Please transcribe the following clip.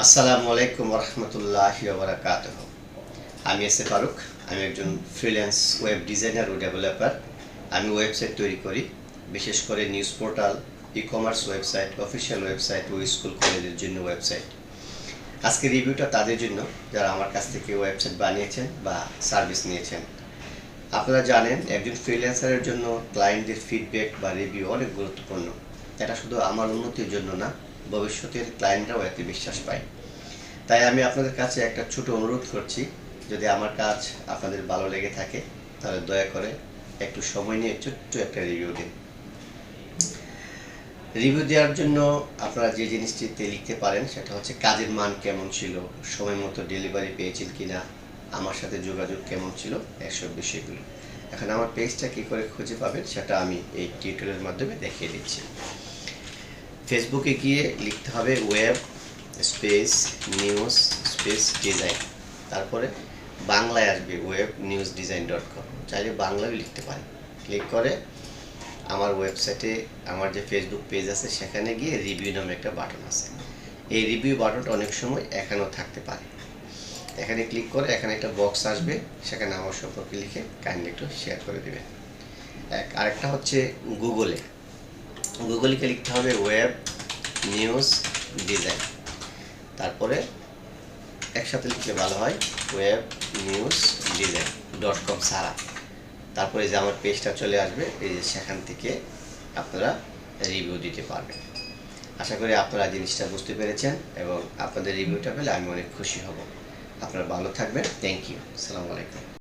আসসালামু আলাইকুম রহমতুল্লাহ বারাকাত আমি এস ফারুক, আমি একজন ফ্রিল্যান্স ওয়েব ডিজাইনার ও ডেভেলপার আমি ওয়েবসাইট তৈরি করি, বিশেষ করে news portal e commerce website official website ও স্কুল কলেজের জন্য ওয়েবসাইট আজকে রিভিউটা তাদের জন্য, যারা আমার কাছ থেকে ওয়েবসাইট বানিয়েছেন বা সার্ভিস নিয়েছেন। আপনারা জানেন, একজন ফ্রিল্যান্সারের জন্য ক্লায়েন্টদের ফিডব্যাক বা রিভিউ অনেক গুরুত্বপূর্ণ। এটা শুধু আমার উন্নতির জন্য না ভবিষ্যতের ক্লায়েন্টরাও এতে বিশ্বাস পায়। তাই আমি আপনাদের কাছে একটা ছোট অনুরোধ করছি, যদি আমার কাজ আপনাদের ভালো লেগে থাকে, তাহলে দয়া করে একটু সময় নিয়ে ছোট্ট একটা রিভিউ দিন। রিভিউ দেওয়ার জন্য আপনারা যে জিনিসটিতে লিখতে পারেন, সেটা হচ্ছে কাজের মান কেমন ছিল, সময় মতো ডেলিভারি পেয়েছেন কিনা, আমার সাথে যোগাযোগ কেমন ছিল, এসব বিষয়গুলো। এখন আমার পেজটা কী করে খুঁজে পাবেন, সেটা আমি এই টিউটোরিয়ালের মাধ্যমে দেখিয়ে দিচ্ছি। ফেসবুকে গিয়ে লিখতে হবে web space news space design তারপরে বাংলায় আসবে web news design dot com চাইলে বাংলায় লিখতে পারেন। ক্লিক করে আমার ওয়েবসাইটে আমার যে ফেসবুক পেজ আছে, সেখানে গিয়ে রিভিউ নামে একটা বাটন আছে। এই রিভিউ বাটনটা অনেক সময় এখানেও থাকতে পারে। এখানে ক্লিক করে এখানে একটা বক্স আসবে, সেখানে আমার সম্পর্কে লিখে কাইন্ডলি একটু শেয়ার করে দেবেন। এক আরেকটা হচ্ছে গুগলে গুগলকে লিখতে হবে ওয়েব নিউজ ডিজাইন তারপরে একসাথে লিখলে ভালো হয় web news design dot com সারা তারপরে যে আমার পেজটা চলে আসবে, এই যে সেখান থেকে আপনারা রিভিউ দিতে পারবেন। আশা করি আপনারা জিনিসটা বুঝতে পেরেছেন এবং আপনাদের রিভিউটা পেলে আমি অনেক খুশি হব। আপনারা ভালো থাকবেন থ্যাংক ইউ আসসালামু আলাইকুম।